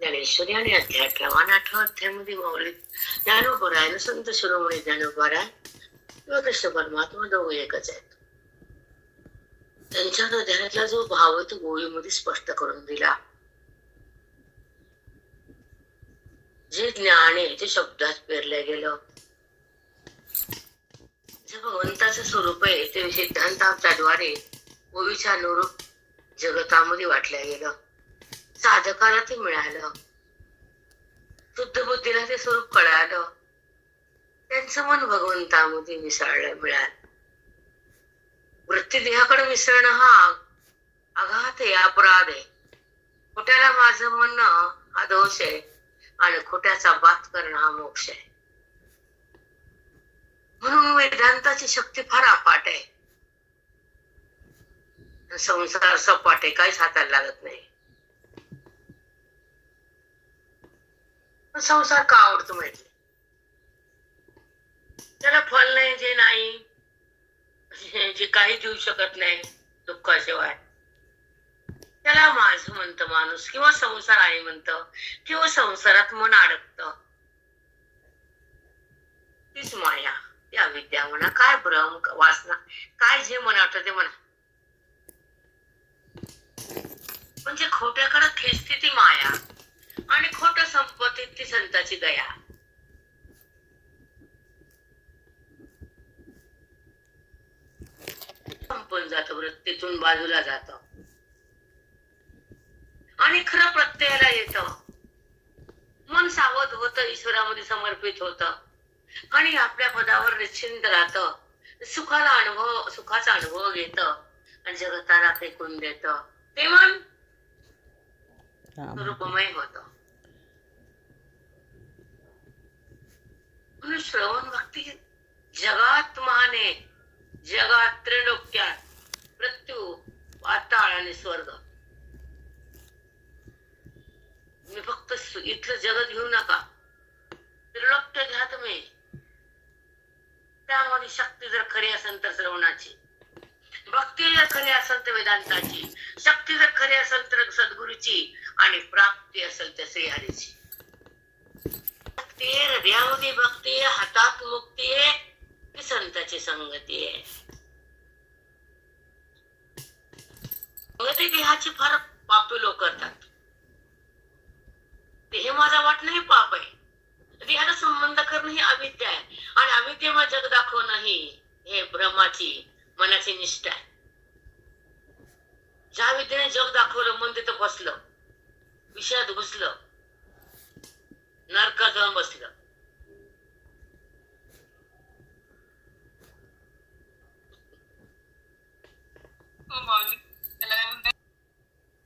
ज्ञानेश्वरी आणि अध्याय अठरावा आणि अध्यायामध्ये माऊली ज्ञानोबराय संत शिरोमणी ज्ञानोबराय किंवा कृष्ण परमात्मा दोघे एकच आहेत त्यांच्या हृदयातला जो भाव आहे तो गोळीमध्ये स्पष्ट करून दिला जे ज्ञान आहे ते शब्दात पेरलं गेलं जे भगवंताचं स्वरूप आहे ते सिद्धांताद्वारे गोवीच्या अनुरूप जगतामध्ये वाटलं गेलं. साधकाला ते मिळालं. शुद्ध बुद्धीला ते स्वरूप कळालं. त्यांचं मन भगवंतामध्ये मिसळलं मिळालं. वृत्तीदेहाकडे मिसळणं हा आघात आहे अपराध आहे. खोट्याला माझं म्हणणं हा दोष आहे आणि खोट्याचा बात करणं हा मोक्ष आहे. म्हणून वेदांताची शक्ती फार अपाट आहे. संसार सपाटे काहीच हाताला लागत नाही. संसार का आवडतो माहिती त्याला फल नाही जे नाही जे काही देऊ शकत नाही दुःखाशिवाय. त्याला माझ म्हणत माणूस किंवा संसार आहे म्हणत किंवा संसारात मन अडकत. तीच माया. या विद्या म्हणा काय भ्रम वासना काय जे मना ते म्हणा. म्हणजे खोट्याकडे खेचती ती माया आणि खोट संपत्ती ती संताची दया. संपून जात वृत्तीतून बाजूला जात. आणि खरं प्रत्ययाला येत. मन सावध होत ईश्वरामध्ये समर्पित होत. आणि आपल्या पदावर निश्चिंत राहत. सुखाला अनुभव सुखाचा अनुभव घेत. आणि जगताला फेकून देत. ते मन रूपमय होत. म्हणून श्रवण भक्ती जगात महान जगात त्रिलोक्यात मृत्यू पाताळ आणि स्वर्ग. मी फक्त इथलं जगत घेऊ नका. त्रिलोक्य घ्या तुम्ही. त्यामध्ये शक्ती जर खरी असेल तर श्रवणाची. भक्ती जर खरी असेल तर वेदांताची. शक्ती जर खरी असेल तर सद्गुरूची आणि प्राप्ती असेल तर श्रीहरीची. भक्ती हृदयामध्ये भक्ती हातात मुक्ती आहे ती संताची संगती आहे. संगती देहाची फार पापी लोक करतात. देह माझा वाटणं हे पाप आहे. देहाला संबंध करणं ही अविद्या आहे. आणि अविद्येमा जग दाखवणं ही हे भ्रमाची मनाची निष्ठा आहे. ज्या विद्येने जग दाखवलं मन तिथं बसलं विषयात घुसलं नरकात जाऊन बसलं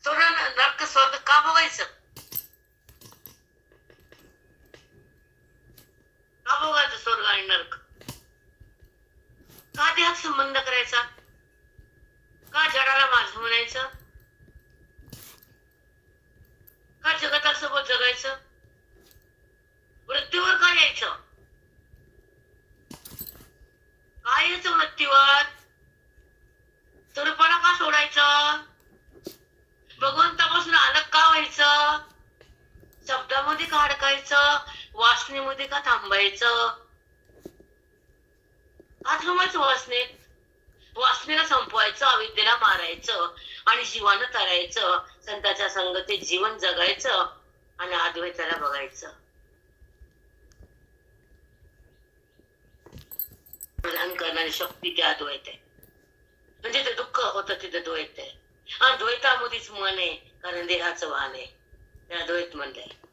सोडा ना, नरक स्वर्ग का बघायचं का बघायचं स्वर्ग आणि नरक का देहात संबंध करायचा का जडाला माझं म्हणायचं का जगतासोबत जगायचं मृत्यूवर का यायचं काय यायचं मृत्यूवर स्वरूपाला का सोडायचं भगवंतापासून अलग का व्हायचं शब्दामध्ये का वासनेमध्ये का थांबायचं? का थांबायचं वासनेत वासनेला संपवायचं अविद्येला मारायचं आणि जीवानं तरायचं. संताच्या संगतीत जीवन जगायचं आणि अद्वैताला बघायचं. प्रदान करणारी शक्ती ते अद्वैत आहे. म्हणजे ते दुःख होतं तिथे द्वैत आहे. हा द्वैतामध्येच मन आहे कारण देहाचं वाहन आहे. ते अद्वैत म्हणलंय.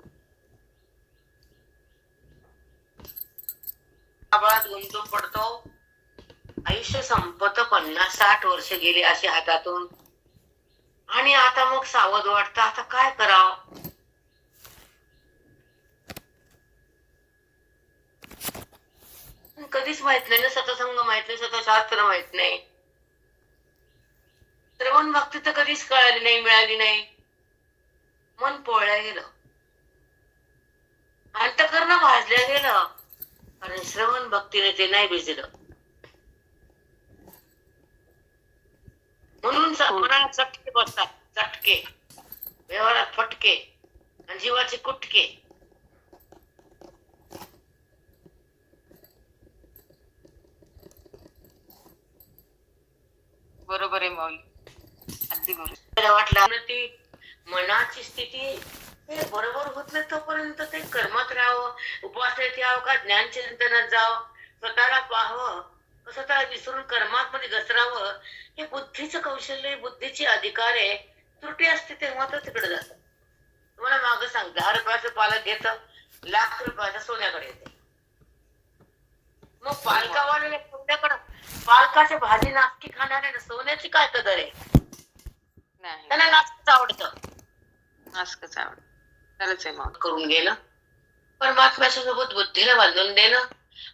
आबाळात गुंतून पडतो. आयुष्य संपत पन्नास साठ वर्ष गेली अशी हातातून. आणि आता मग सावध वाटतं आता काय करावं? कधीच माहीत नाही ना सतसंग माहीत नाही सतशास्त्र माहीत नाही. श्रवण भक्ती तर कधीच कळाली नाही मिळाली नाही. मन पोळल्या गेलं. अंतकरण भाजल्या गेलं. कारण श्रवण भक्तीने ते नाही भिजलं. म्हणून मनाला चटके बसतात. चटके. व्यवहारात फटके. आणि जीवाचे कुटके. बरोबर आहे माऊली. अगदी बरोबर. वाटलं ती मनाची स्थिती बरोबर होत नाही तोपर्यंत ते कर्मात राहावं. उपवासात यावं का? ज्ञान चिंतनात जावं. स्वतःला पाहावं. स्वतःला विसरून कर्मात मध्ये घसरावं. हे बुद्धीचं कौशल्य बुद्धीचे अधिकार आहे. त्रुटी असते तेव्हा तर तिकडे जात. तुम्हाला मागं सांग दहा रुपयाचं पालक घेत लाख रुपयाचं सोन्याकडे येते. मग पालकावाले सोन्याकडं पालकाच्या भाजी नाचकी खाणाऱ्या सोन्याची काय कदर आहे? त्यांना नाचकच आवडतं. असंच आवड खरंच आहे मग. करून गेलं परमात्म्याच्या सोबत बुद्धीला बांधून देणं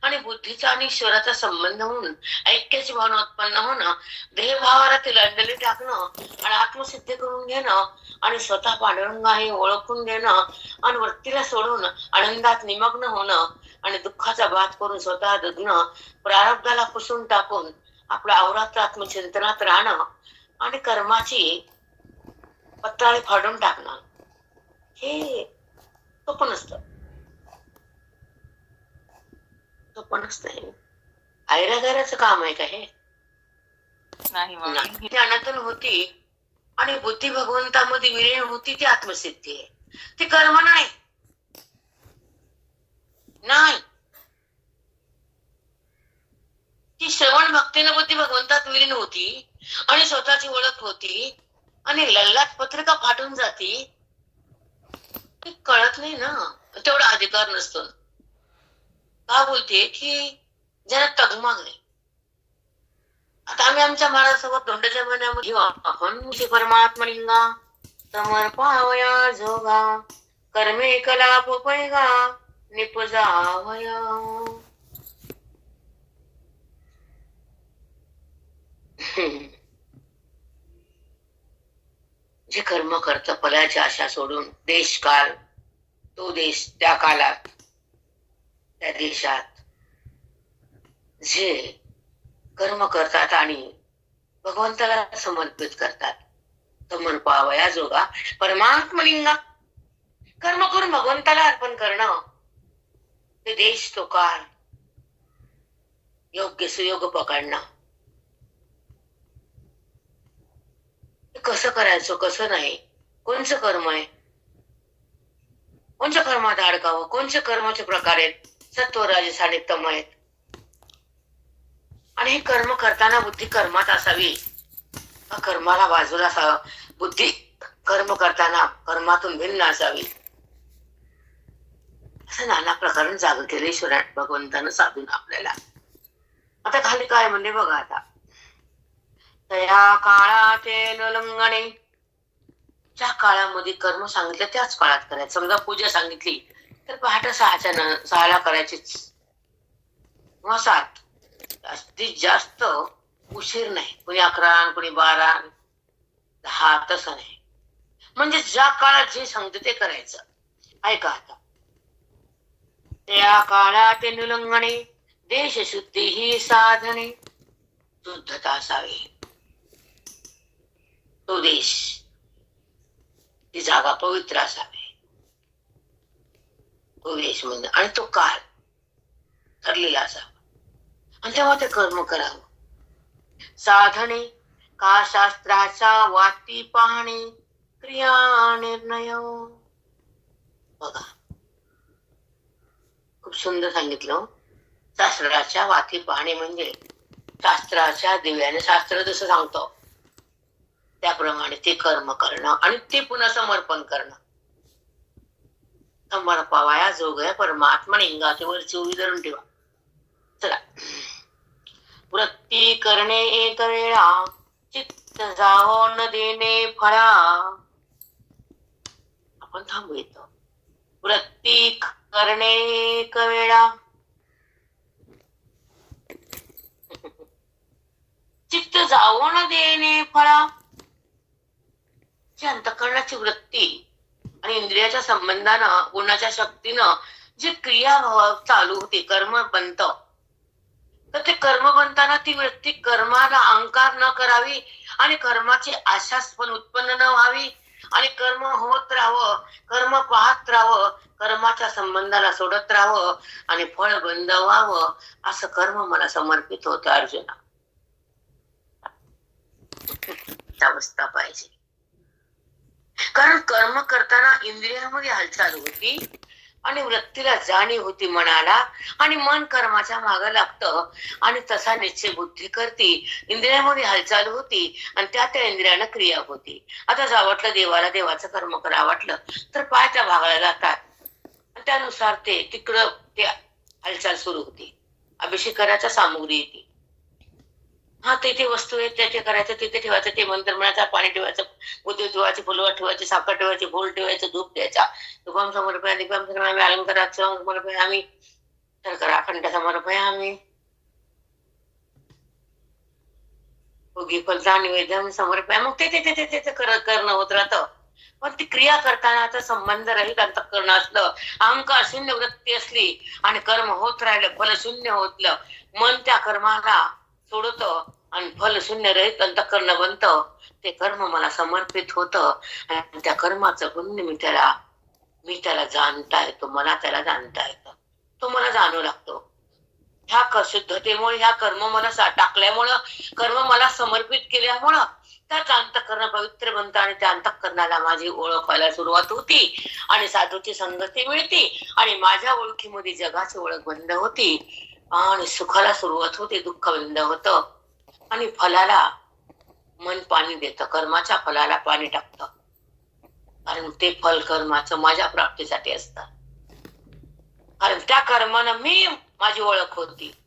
आणि बुद्धीचा आणि ईश्वराचा संबंध होऊन ऐक्याची भावना उत्पन्न होणं देहभावाला तिलांजली टाकणं आणि आत्मसिद्धी करून घेणं आणि स्वतः पांडुरंग आहे ओळखून घेणं आणि वृत्तीला सोडून आनंदात निमग्न होणं आणि दुःखाचा बात करून स्वतः दुधणं प्रारब्धाला पुसून टाकून आपल्या आवरात आत्मचिंतनात राहणं आणि कर्माची पत्राळी फाडून टाकणं. हे सोपं नसतं सोपं नसतं ऐरागाराचं काम आहे का हे नाही. ज्ञानातून होती आणि बुद्धी भगवंतामध्ये विलीन होती ती आत्मसिद्धी आहे ती कर्म नाही नाही ती श्रवण भक्तीनं बुद्धी भगवंतात विलीन होती आणि स्वतःची ओळख होती आणि लल्लाट पत्रिका फाटून जाती ते कळत नाही ना. तेवढा अधिकार नसतो. का बोलते की जरा तगमाग नाही. आता आम्ही आमच्या महाराजसोबत धोंडाच्या मनामध्ये घेऊ. आपण श्री परमात्मा लिंगा समर्पावया जोगा कर्मे कलाप पैगा निपजावया. जे कर्म करत फलाची आशा सोडून देश काल तो देश त्या काळात त्या देशात जे कर्म करतात आणि भगवंताला समर्पित करतात समर्पावया जोगा परमात्मलिंगा. कर्म करून भगवंताला अर्पण करणं ते देश तो काळ योग्य सुयोग पकडणं. कसं करायचं कसं नाही? कोणचं कर्म आहे? कोणच्या कर्मात अडकावं? कोणचे कर्माचे प्रकार आहेत? सत्वराजे तम आहेत. आणि हे कर्म करताना बुद्धी कर्मात असावी. कर्माला बाजूला असावं बुद्धी कर्म करताना कर्मातून भिन्न असावी. असं नाना प्रकारे जाग केले ईश्वरात भगवंतानं साधून आपल्याला. आता खाली काय म्हणजे बघा आता. त्या काळाते नलंगणे ज्या काळामध्ये कर्म सांगितलं त्याच काळात करायचं. समजा पूजा सांगितली तर पहाटे सहाच्या न सहाला करायचीच किंवा सात जास्तीत जास्त उशीर नाही. कोणी अकरा कोणी बारा दहा तसं नाही. म्हणजे ज्या काळात जे सांगते ते करायचं. ऐका आता. त्या काळात निलंगणे देशशुद्धी ही साधने. शुद्धता असावी. तो देश ती जागा पवित्र असावी. तो देश म्हणजे आणि तो काळ ठरलेला असावा. आणि तेव्हा ते कर्म करावं. साधने का शास्त्राचा वाती पाहणे क्रिया निर्णय. बघा. खूप सुंदर सांगितलं हो. शास्त्राच्या वाती पाहणे म्हणजे शास्त्राच्या दिव्याने शास्त्र जसं सांगतो. त्याप्रमाणे ते कर्म करणं आणि ते पुन्हा समर्पण करणं. समर्पावाया जोगया परमात्मा लिंगातीवरची उभी धरून ठेवा. चला. वृत्ती करणे एक वेळा चित्त जावो न देणे फळा. आपण थांबू येतो वृत्ती करणे एक वेळा. चित्त जावो न देणे फळा. जी अंतकरणाची वृत्ती आणि इंद्रियाच्या संबंधानं गुणाच्या शक्तीनं जी क्रियाभाव हो, चालू होती कर्म बनत तर ते कर्म बनताना ती वृत्ती कर्माला अंकार न करावी आणि कर्माची आशास पण उत्पन्न न व्हावी आणि कर्म होत राहावं कर्म पाहत राहावं कर्माच्या संबंधाला सोडत राहावं आणि फळ बंद व्हावं असं कर्म मला समर्पित होतं अर्जुना. अवस्था पाहिजे. कारण कर्म करताना इंद्रियामध्ये हालचाल होती आणि वृत्तीला जाणीव होती मनाला आणि मन कर्माच्या मागे लागतं आणि तसा निश्चय बुद्धी करती इंद्रियामध्ये हालचाल होती आणि त्या त्या इंद्रियानं क्रिया होती. आता जा वाटलं देवाला देवाचं कर्म करा वाटलं तर पाय त्या भागाला जातात. आणि त्यानुसार ते तिकडं ते हालचाल सुरू होती. अभिषेक करायचा सामुग्री येते. हा तिथे वस्तू आहेत त्याचे करायचं तिथे ठेवायचं ते मंत्र म्हणायचं पाणी ठेवायचं उद्योग ठेवायचे फुलवा ठेवायचे साखर ठेवायचे फुल ठेवायचं धूप द्यायचा. तुकाम समर्पया दिपाम समर्पया अलंकाराचं समर्पया आम्ही तर अखंड समर्पया आम्ही. भोगी फलता निवेदन समर्पया मग ते ते ते ते- ते करणं होत राहतं. पण ती क्रिया करताना आता संबंध रहित अंतःकरण असलं. अहंकार शून्य वृत्ती असली आणि कर्म होत राहिलं फल शून्य होतलं मन त्या कर्माला सोडत आणि फल शून्य रहित अंतकरण बनतं. ते कर्म मला समर्पित होतं. आणि त्या कर्माचं पुण्य मी त्याला मी त्याला जाणता येतो मला त्याला जाणता येतं. तो मला जाणू लागतो. ह्या शुद्धतेमुळे ह्या कर्म मला सा- टाकल्यामुळं कर्म मला समर्पित केल्यामुळं त्याच अंतकरण पवित्र बनतं आणि त्या अंतकरणाला माझी ओळख व्हायला सुरुवात होती. आणि साधूची संगती मिळते आणि माझ्या ओळखीमध्ये जगाची ओळख बंद होती. आणि सुखाला सुरुवात होते दुःख बंद होतं. आणि फलाला मन पाणी देत कर्माच्या फलाला पाणी टाकतं. कारण ते फल कर्माचं माझ्या प्राप्तीसाठी असतं. कारण त्या कर्मानं मी माझी ओळख होती.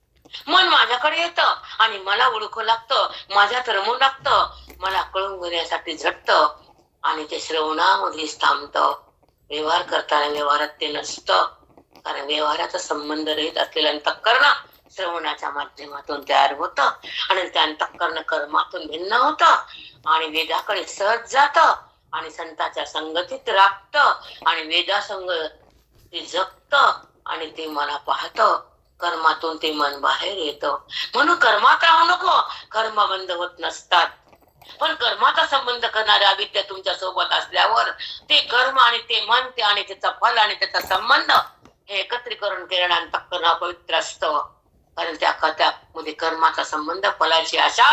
मन माझ्याकडे येतं आणि मला ओळखू लागतं माझ्यात रमू लागतं. मला कळून घेण्यासाठी झटत आणि ते श्रवणामध्ये थांबतं व्यवहार करताना व्यवहारात ते नसतं. कारण व्यवहाराचा संबंध रहित असलेलं अंतःकरण श्रवणाच्या माध्यमातून तयार होत. आणि त्या अंतःकरण कर्मातून भिन्न होत. आणि वेदाकडे सहज जात. आणि संताच्या संगतीत राखत आणि वेदासंग ते जगत. आणि ते मला पाहत. कर्मातून ते मन बाहेर येतं. म्हणून कर्मात राहू नको. कर्म बंद होत नसतात. पण कर्माचा संबंध करणाऱ्या अविद्या तुमच्यासोबत असल्यावर ते कर्म आणि ते मन ते आणि त्याचा फल आणि त्याचा संबंध हे एकत्रीकरण केल्याने कर्म पवित्र असतं. कारण त्या त्यामध्ये कर्माचा संबंध फलाची आशा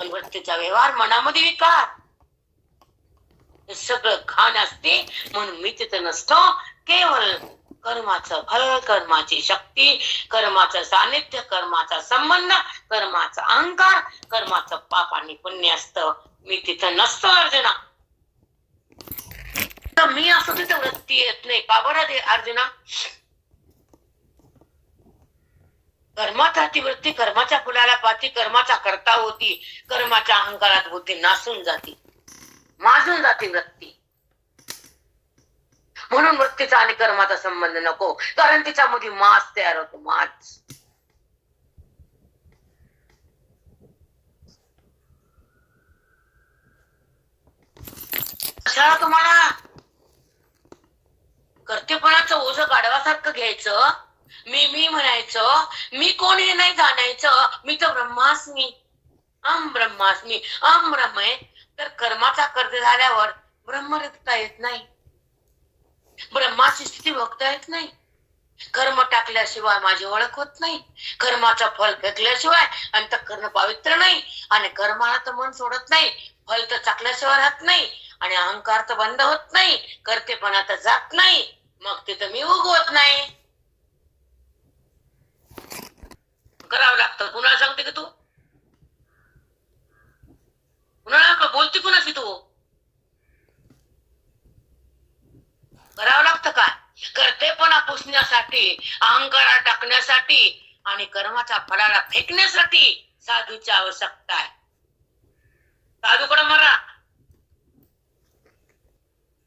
आणि वृत्तीचा व्यवहार मनामध्ये विकार. हे सगळं घाण असते. म्हणून मी तिथं नसतो. केवळ कर्माचं फल कर्माची शक्ती कर्माचं सानिध्य कर्माचा संबंध कर्माचा अहंकार कर्माचं पाप आणि पुण्य असतं. मी तिथं नसतो अर्जुना. तर मी असं तिथं वृत्ती येत नाही. का बरं अर्जुना? कर्माचा वृत्ती कर्माच्या फुलाला पाती कर्माचा करता होती. कर्माच्या अहंकारात बुद्धी नासून जाती. माजून जाते वृत्ती. म्हणून वृत्तीचा आणि कर्माचा संबंध नको. कारण तिच्यामध्ये मास तयार होतो मास. तुम्हाला? कर्तेपणाचं ओझ गाढवासारखं घ्यायचं? मी मी म्हणायचं मी कोण हे नाही जाणायचं. मी तर ब्रह्मास्मी. अम ब्रह्मास्मी. अम ब्रह्म. आहे तर कर्माचा कर्ज झाल्यावर ब्रह्मरक्ता येत नाही. ब्रह्माची स्थिती बघता येत नाही. कर्म टाकल्याशिवाय माझी ओळख होत नाही. कर्माचं फल फेकल्याशिवाय अंतकरण पवित्र नाही. आणि कर्माला तर मन सोडत नाही. फल तर चाकल्याशिवाय राहत नाही. आणि अहंकार तर बंद होत नाही. करतेपणा तर जात नाही. मग तिथं मी उगवत नाही. करावं लागतं. कुणाला सांगते का तू? कुणाला? का बोलते कुणाशी तू? करावं लागतं काय कर्तेपणा पुसण्यासाठी अहंकारा टाकण्यासाठी आणि कर्माच्या फळाला फेकण्यासाठी साधूची आवश्यकता आहे. साधूकडे मरा.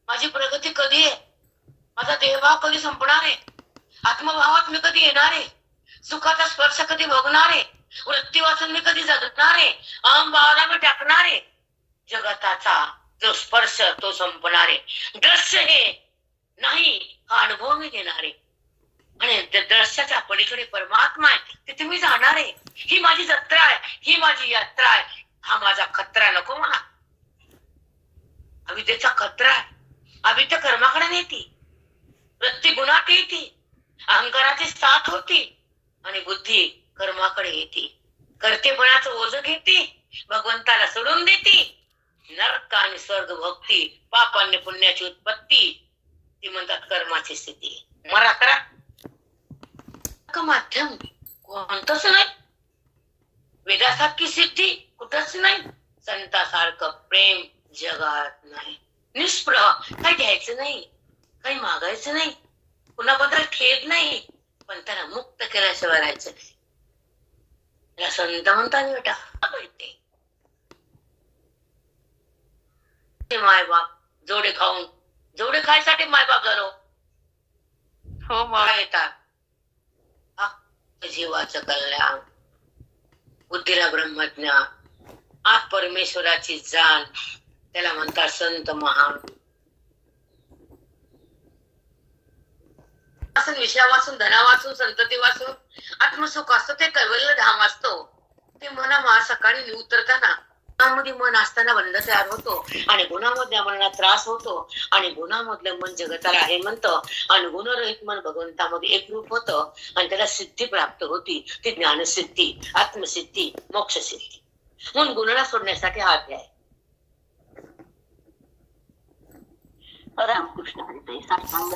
माझी प्रगती कधी आहे? माझा देहभाव कधी संपणार आहे? आत्मभावात मी कधी येणार आहे? सुखाचा स्पर्श कधी भोगणार? आहे वृत्ती वाचून मी कधी जगणार? आहे अहमभावाला मी टाकणार? आहे जगताचा जो स्पर्श तो संपणार. आहे दृश्य हे नाही हा अनुभव मी घेणार. आहे आणि दृश्याच्या पलीकडे परमात्मा आहे तिथे मी जाणार. आहे ही माझी जत्रा आहे ही माझी यात्रा आहे. हा माझा खतरा नको मला अविद्येचा खतरा आहे. अविद्या कर्माकडे नेती. वृत्ती गुणात येते. अहंकाराची साथ होती. आणि बुद्धी कर्माकडे येते. कर्तेपणाचं ओझ घेते भगवंताला सोडून देते. नरक आणि स्वर्ग भक्ती पाप आणि पुण्याची उत्पत्ती. ती म्हणतात कर्माची स्थिती. मरा करा. माध्यम कोणतच नाही. वेदासारखी सिद्धी कुठंच नाही. संतासारखं प्रेम जगात नाही. निष्प्रह काही घ्यायचं नाही. काही मागायचं नाही. कुणाबद्दल खेद नाही. पण त्याला मुक्त केल्याशिवाय राहायचं नाही. त्याला संत म्हणतात बेटा माहिती मायबाप जोडे खाऊन जोडे खायसाठी मायबाप झालो. हो काय येतात जीवाचं कल्याण बुद्धीला ब्रह्मज्ञान परमेश्वराची जाण त्याला म्हणतात संत महान. वाचून विषया वाचून धना वाचून संतती वाचून आत्मसुख असतो ते कैवल्य धाम असतो. ते मना मा सकाळी उतरताना गुणामध्ये मन असताना बंद तयार होतो. आणि गुणामधल्या मनाला त्रास होतो. आणि गुणामधलं मन जगताला आहे म्हणतं आणि गुणरहित मन भगवंतामध्ये एकरूप होतं. आणि त्याला सिद्धी प्राप्त होती. ती ज्ञानसिद्धी आत्मसिद्धी मोक्षसिद्धी. म्हणून गुणाला सोडण्यासाठी हा अध्याय. रामकृष्ण हरी साष्टांग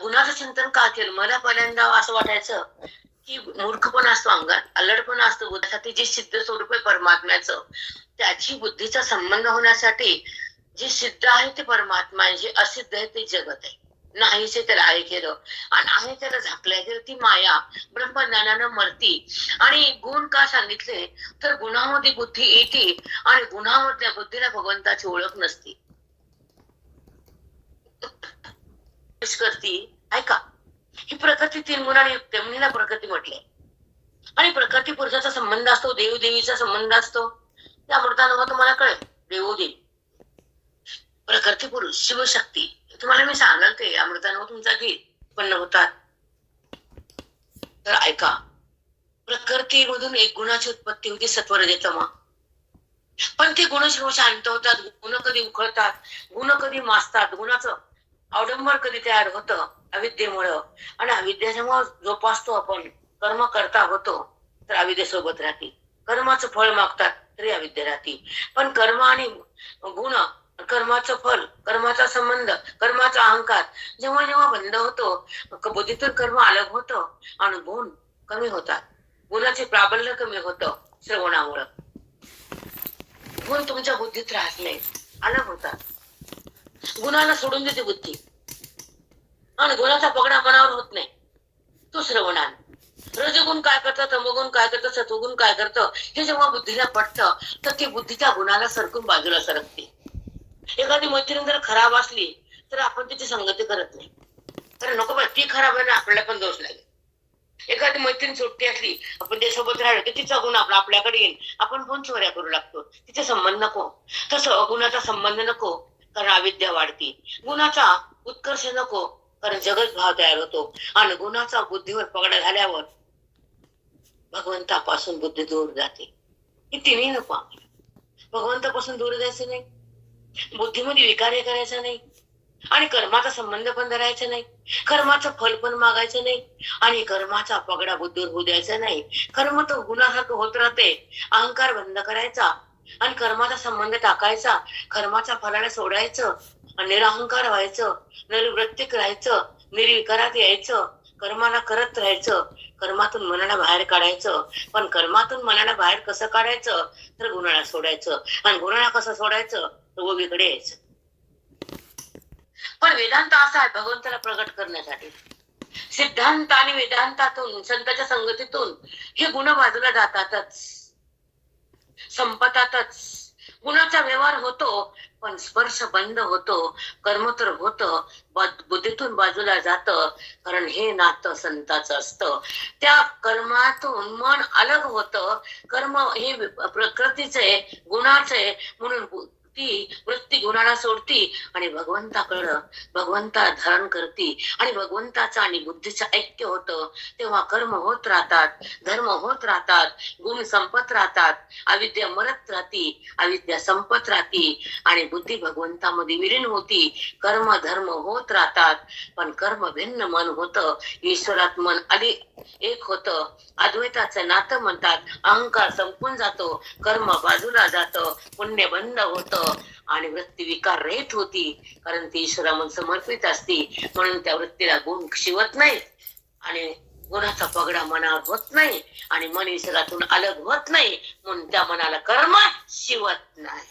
गुणाचं चिंतन का केलं? मला पहिल्यांदा असं वाटायचं की मूर्खपण असतो अंगात अल्लडपण असतो बुद्धासाठी जे सिद्ध स्वरूप आहे परमात्म्याचं त्याची बुद्धीचा संबंध होण्यासाठी जे सिद्ध आहे ते परमात्मा आहे जे असिद्ध आहे ते जगत आहे. नाहीचे त्याला आहे केलं. आणि आहे त्याला झाकलंय गेलं ती माया ब्रह्मज्ञानानं मरती. आणि गुण का सांगितले? तर गुणामध्ये बुद्धी येते आणि गुणामधल्या बुद्धीला भगवंताची ओळख नसते. करती ऐका. ही प्रकृती तीन गुणाने युक्त म्हणून प्रकृती म्हटले आणि प्रकृती पुरुषाचा संबंध असतो देवदेवीचा संबंध असतो. त्या अमृतानुभव तुम्हाला कळेल देवोदेव. प्रकृती पुरुष शिवशक्ती. तुम्हाला मी सांगाल ते अमृतानुभव तुमचा गीत उत्पन्न होतात. तर ऐका. प्रकृतीमधून एक गुणाची उत्पत्ती होती सत्वरजतमा पण ते गुण शिव शांत होतात गुण कधी उखळतात गुण कधी मासतात गुणाचं अवडंबर कधी तयार होतं? अविद्येमुळं. आणि अविद्याच्यामुळं जोपासतो आपण. कर्म करता होतो तर अविद्येसोबत राहते. कर्माचं फळ मागतात तरी अविद्या राहते. पण कर्म आणि गुण कर्माचं फल कर्माचा संबंध कर्माचा अहंकार जेव्हा जेव्हा बंद होतो बुद्धीतून कर्म अलग होतं आणि गुण कमी होतात. गुणाचे प्राबल्य कमी होतं श्रवणामुळं. गुण तुमच्या बुद्धीत राहत नाही अलग होतात. गुणाला सोडून देते बुद्धी. आणि गुणाचा पगडा मनावर होत नाही. तो श्रवणान. रजगुण काय करतं तमगुण काय करतं सत्वगुण काय करतं हे जेव्हा बुद्धीला पटतं तर ते बुद्धीच्या गुणाला सरकून बाजूला सरकते. एखादी मैत्रीण जर खराब असली तर आपण तिची संगती करत नाही. तर नको बा ती खराब आहे ना आपल्याला पण दोष लागेल. एखादी मैत्रीण सुट्टी असली आपण त्यासोबत राहिलो की तिचा गुण आपला आपल्याकडे येईल. आपण पण चोऱ्या करू लागतो. तिचे संबंध नको. तसं अगुणाचा संबंध नको. कारण अविद्या वाढती. गुणाचा उत्कर्ष नको कारण जगत भाव तयार होतो. आणि गुणाचा बुद्धीवर पगडा झाल्यावर भगवंतापासून बुद्धी दूर जाते. ही तिन्ही नको भगवंतापासून दूर जायचं नाही. बुद्धीमध्ये विकार करायचा नाही. आणि कर्माचा संबंध पण धरायचा नाही. कर्माचं फल पण मागायचं नाही. आणि कर्माचा पगडा बुद्धीवर होऊ द्यायचा नाही. कर्म तर गुणासारखं होत राहते. अहंकार बंद करायचा. आणि कर्माचा संबंध टाकायचा कर्माच्या फलाला सोडायचं आणि व्हायचं निर्वृत्तिक राहायचं निर्विकारात यायचं कर्माला करत राहायचं कर्मातून मनाला बाहेर काढायचं. पण कर्मातून मनाला बाहेर कसं काढायचं? तर गुन्हाळा सोडायचं. आणि गुन्हाळा कसं सोडायचं? तर गोबीकडे यायचं. पण वेदांत असा आहे भगवंताला प्रगट करण्यासाठी. सिद्धांत आणि वेदांतातून संतांच्या संगतीतून हे गुण बाजूला जातातच. संपतातच. गुणाचा व्यवहार होतो पण स्पर्श बंद होतो कर्म तर होतं बुद्धीतून बाजूला जात कारण हे नातं संताच असतं. त्या कर्मातून मन अलग होत. कर्म हे प्रकृतीचे गुणाचे म्हणून ती वृत्ती गुणाला सोडती आणि भगवंताकडं भगवंता धारण करती. आणि भगवंताचा आणि बुद्धीचं ऐक्य होतं. तेव्हा कर्म होत राहतात धर्म होत राहतात गुण संपत राहतात अविद्या मरत राहती अविद्या संपत राहती. आणि बुद्धी भगवंतामध्ये विलीन होती. कर्म धर्म होत राहतात पण कर्म भिन्न मन होतं. ईश्वरात मन आधी एक होतं. अद्वैताचं नातं म्हणतात अहंकार संपून जातो. कर्म बाजूला जातं पुण्य बंद होतं. आणि वृत्ती विकार रहित होती. कारण ती ईश्वरामन समर्पित असती. म्हणून त्या वृत्तीला गुण शिवत नाही आणि गुणाचा पगडा मनावर होत नाही. आणि मन ईश्वरातून अलग होत नाही. म्हणून त्या मनाला कर्म शिवत नाही.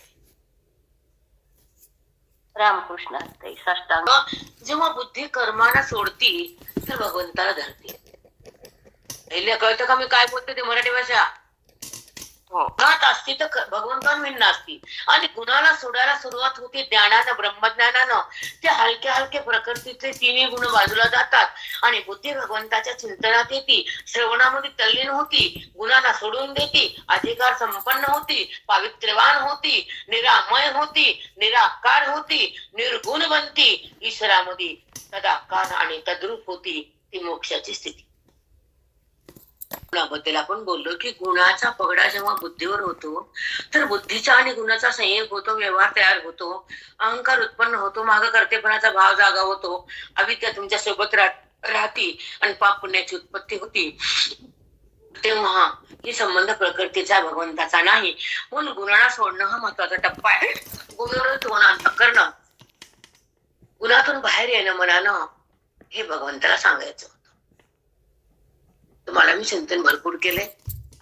रामकृष्ण साष्टांग. जेव्हा बुद्धी कर्माला सोडती तर भगवंताला धरते पहिले कळतं का मी काय बोलते ते मराठी भाषा? हो. असती तर भगवंतान भिन्न असती. आणि गुणाला सोडायला सुरुवात होती ज्ञानानं ब्रह्मज्ञानानं. ते हलके हलके प्रकृतीचे तिन्ही गुण बाजूला जातात. आणि बुद्धी भगवंताच्या चिंतनात येते. श्रवणामध्ये तल्लीन होती. गुणाला सोडून देती. अधिकार संपन्न होती. पावित्र्यवान होती. निरामय होती. निराकार होती. निर्गुण बनती. ईश्वरामध्ये तदाकार आणि तद्रूप होती ती मोक्षाची स्थिती. गुणाबद्दल आपण बोललो की गुणाचा पगडा जेव्हा बुद्धीवर होतो तर बुद्धीचा आणि गुणाचा संयोग होतो व्यवहार तयार होतो अहंकार उत्पन्न होतो माग कर्तेपणाचा भाव जागा होतो अविद्या तुमच्यासोबत राह- राहती आणि पाप पुण्याची उत्पत्ती होती. तेव्हा ही संबंध प्रकृतीचा भगवंताचा नाही. म्हणून गुणाला सोडणं हा महत्त्वाचा टप्पा आहे. गुणवृत्त करणं गुणातून बाहेर येणं मनानं हे भगवंताला सांगायचं. तुम्हाला मी चिंतन भरपूर केले.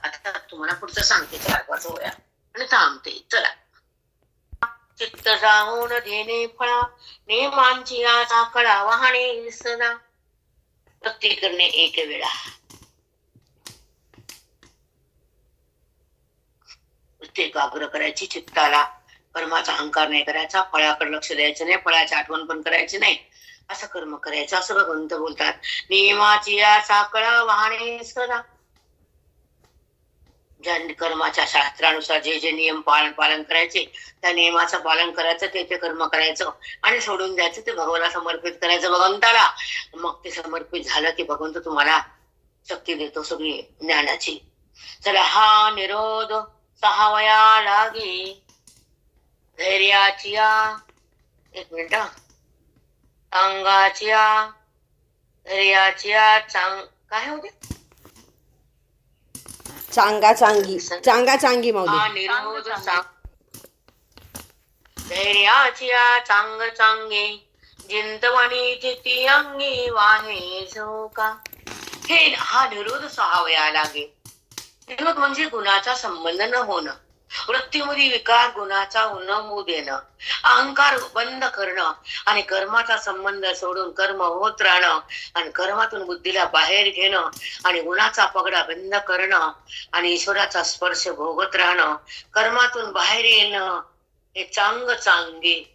आता तुम्हाला पुढचं सांगते चार पाच आणि थांबते चला. चित्त जाऊन देणे फळा नेमांची आचा कळा वाहणे सदा भक्ती करणे एक वेळा. एकाग्र करायची चित्ताला. कर्माचा अहंकार नाही करायचा फळाकडे लक्ष द्यायचं नाही फळाची आठवण पण करायची नाही. असं कर्म करायचं असं भगवंत बोलतात. नियमाची या साकळा वाहणे सदा. ज्या कर्माच्या शास्त्रानुसार जे जे नियम पालन पालन करायचे त्या नियमाचं पालन करायचं ते ते कर्म करायचं आणि सोडून द्यायचं ते भगवाना समर्पित करायचं भगवंताला. मग ते समर्पित झालं की भगवंत तुम्हाला शक्ती देतो सगळी ज्ञानाची. चला हा निरोध सहावया लागे. धैर्याची एक मिनिट अंगाच्या धैर्याच्या चांग काय होते? चांगा चांगी चांगा चांगी हा माऊली निरोध सांग. धैर्याची या चांग चांगे अंगी वाहे झोका. हे हा निरोध सहावया लागे निरोध म्हणजे गुणाचा संबंध न होणं. वृत्तीमध्ये विकार गुणाचा न होऊ देणं अहंकार बंद करणं आणि कर्माचा संबंध सोडून कर्म होत राहणं आणि कर्मातून बुद्धीला बाहेर घेणं आणि गुणाचा पगडा बंद करणं आणि ईश्वराचा स्पर्श भोगत राहणं कर्मातून बाहेर येणं हे चांग चांगे.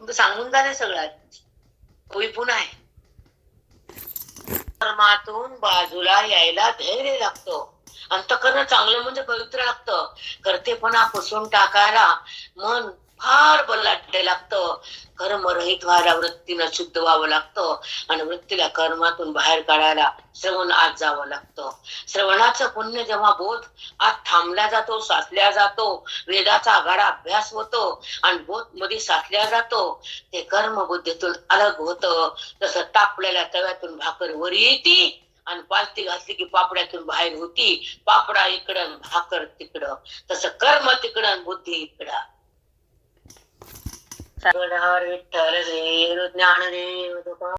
सांगून झाले सगळ्यात होई पुन्हा आहे. कर्मातून बाजूला यायला धैर्य लागतो. अंतकरण चांगलं म्हणजे पवित्र लागतं. कर्तेपणा पुसून टाकायला मन फार बलाढ्य लागतं. कर्मरहित व्हायला वृत्तीनं शुद्ध व्हावं लागतं. आणि वृत्तीला कर्मातून बाहेर काढायला श्रवण आत जावं लागतं. श्रवणाचं पुण्य जेव्हा बोध आत थांबला जातो साचल्या जातो वेदाचा आघाडा अभ्यास होतो आणि बोधमध्ये साचल्या जातो ते कर्म बुद्धीतून अलग होतं. जसं तापलेल्या तव्यातून भाकर वर येते आणि पालती घातली की पापड्यातून बाहेर होती. पापडा इकडं भाकर तिकडं. तसं कर्म तिकडं बुद्धी इकडं. विठ्ठल रे ज्ञान रे